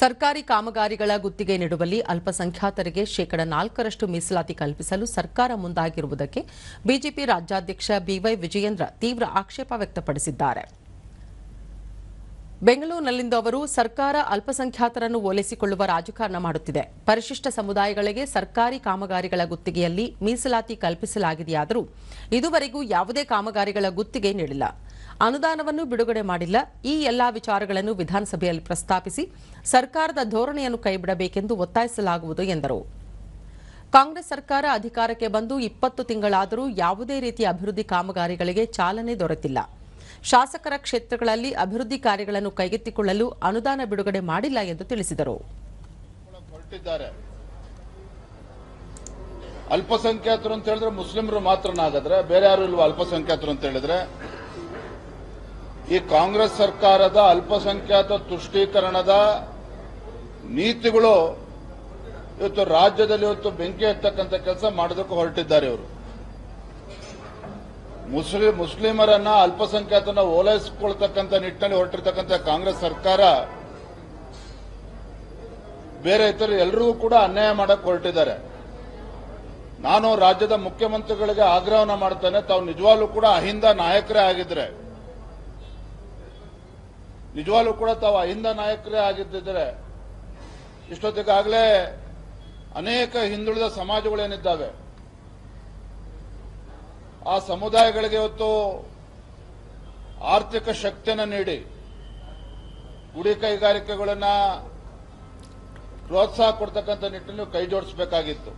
ಸರ್ಕಾರಿ ಕಾಮಗಾರಿಗಳ ಗುತ್ತಿಗೆ ನೀಡುವಲ್ಲಿ ಅಲ್ಪಸಂಖ್ಯಾತರಿಗೆ ಶೇಕಡ ನಾಲ್ಕರಷ್ಟು ಮೀಸಲಾತಿ ಕಲ್ಪಿಸಲು ಸರ್ಕಾರ ಮುಂದಾಗಿರುವುದಕ್ಕೆ ಬಿಜೆಪಿ ರಾಜ್ಯಾಧ್ಯಕ್ಷ ಬಿವೈ ವಿಜಯೇಂದ್ರ ತೀವ್ರ ಆಕ್ಷೇಪ ವ್ಯಕ್ತಪಡಿಸಿದ್ದಾರೆ. ಬೆಂಗಳೂರಿನಲ್ಲಿಂದು ಅವರು ಸರ್ಕಾರ ಅಲ್ಪಸಂಖ್ಯಾತರನ್ನು ಓಲೈಸಿಕೊಳ್ಳುವ ರಾಜಕಾರಣ ಮಾಡುತ್ತಿದೆ. ಪರಿಶಿಷ್ಟ ಸಮುದಾಯಗಳಿಗೆ ಸರ್ಕಾರಿ ಕಾಮಗಾರಿಗಳ ಗುತ್ತಿಗೆಯಲ್ಲಿ ಮೀಸಲಾತಿ ಕಲ್ಪಿಸಲಾಗಿದೆಯಾದರೂ ಇದುವರೆಗೂ ಯಾವುದೇ ಕಾಮಗಾರಿಗಳ ಗುತ್ತಿಗೆ ನೀಡಿಲ್ಲ. ಅನುದಾನವನ್ನು ಬಿಡುಗಡೆ ಮಾಡಿಲ್ಲ. ಈ ಎಲ್ಲಾ ವಿಚಾರಗಳನ್ನು ವಿಧಾನಸಭೆಯಲ್ಲಿ ಪ್ರಸ್ತಾಪಿಸಿ ಸರ್ಕಾರದ ಧೋರಣೆಯನ್ನು ಕೈಬಿಡಬೇಕೆಂದು ಒತ್ತಾಯಿಸಲಾಗುವುದು ಎಂದರು. ಕಾಂಗ್ರೆಸ್ ಸರ್ಕಾರ ಅಧಿಕಾರಕ್ಕೆ ಬಂದು ಇಪ್ಪತ್ತು ತಿಂಗಳಾದರೂ ಯಾವುದೇ ರೀತಿಯ ಅಭಿವೃದ್ಧಿ ಕಾಮಗಾರಿಗಳಿಗೆ ಚಾಲನೆ ದೊರೆತಿಲ್ಲ. ಶಾಸಕರ ಕ್ಷೇತ್ರಗಳಲ್ಲಿ ಅಭಿವೃದ್ಧಿ ಕಾರ್ಯಗಳನ್ನು ಕೈಗೆತ್ತಿಕೊಳ್ಳಲು ಅನುದಾನ ಬಿಡುಗಡೆ ಮಾಡಿಲ್ಲ ಎಂದು ತಿಳಿಸಿದರು. ಅಲ್ಪಸಂಖ್ಯಾತರು ಅಂತ ಹೇಳಿದ್ರೆ ಮುಸ್ಲಿಮರು ಮಾತ್ರನಾಗದ್ರೆ, ಬೇರೆ ಯಾರು ಇಲ್ವಾ ಅಲ್ಪಸಂಖ್ಯಾತರು ಅಂತ ಹೇಳಿದ್ರೆ? ಈ ಕಾಂಗ್ರೆಸ್ ಸರ್ಕಾರದ ಅಲ್ಪಸಂಖ್ಯಾತ ತುಷ್ಟೀಕರಣದ ನೀತಿಗಳು ಇವತ್ತು ರಾಜ್ಯದಲ್ಲಿ ಇವತ್ತು ಬೆಂಕಿ ಎತ್ತಕ್ಕಂಥ ಕೆಲಸ ಮಾಡೋದಕ್ಕೆ ಹೊರಟಿದ್ದಾರೆ ಇವರು. ಮುಸ್ಲಿಂ, ಮುಸ್ಲಿಮರನ್ನ ಅಲ್ಪಸಂಖ್ಯಾತನ ಓಲೈಸಿಕೊಳ್ತಕ್ಕಂಥ ನಿಟ್ಟಿನಲ್ಲಿ ಹೊರಟಿರ್ತಕ್ಕಂಥ ಕಾಂಗ್ರೆಸ್ ಸರ್ಕಾರ ಬೇರೆ ಇತರ ಎಲ್ಲರಿಗೂ ಕೂಡ ಅನ್ಯಾಯ ಮಾಡಕ್ಕೆ ಹೊರಟಿದ್ದಾರೆ. ನಾನು ರಾಜ್ಯದ ಮುಖ್ಯಮಂತ್ರಿಗಳಿಗೆ ಆಗ್ರಹವನ್ನು ಮಾಡ್ತೇನೆ, ತಾವು ನಿಜವಾಗ್ಲೂ ಕೂಡ ಅಹಿಂದ ನಾಯಕರೇ ಆಗಿದ್ರೆ. ನಿಜವಾಗ್ಲೂ ಕೂಡ ತಾವು ಅಹಿಂದ ನಾಯಕರೇ ಆಗಿದ್ದಿದ್ರೆ ಇಷ್ಟೊತ್ತಿಗಾಗಲೇ ಅನೇಕ ಹಿಂದುಳಿದ ಸಮಾಜಗಳೇನಿದ್ದಾವೆ ಆ ಸಮುದಾಯಗಳಿಗೆ ಇವತ್ತು ಆರ್ಥಿಕ ಶಕ್ತಿಯನ್ನು ನೀಡಿ, ಗುಡಿ ಕೈಗಾರಿಕೆಗಳನ್ನು ಪ್ರೋತ್ಸಾಹ ಕೊಡ್ತಕ್ಕಂಥ ನಿಟ್ಟಿನಲ್ಲಿ ಕೈ ಜೋಡಿಸಬೇಕಾಗಿತ್ತು.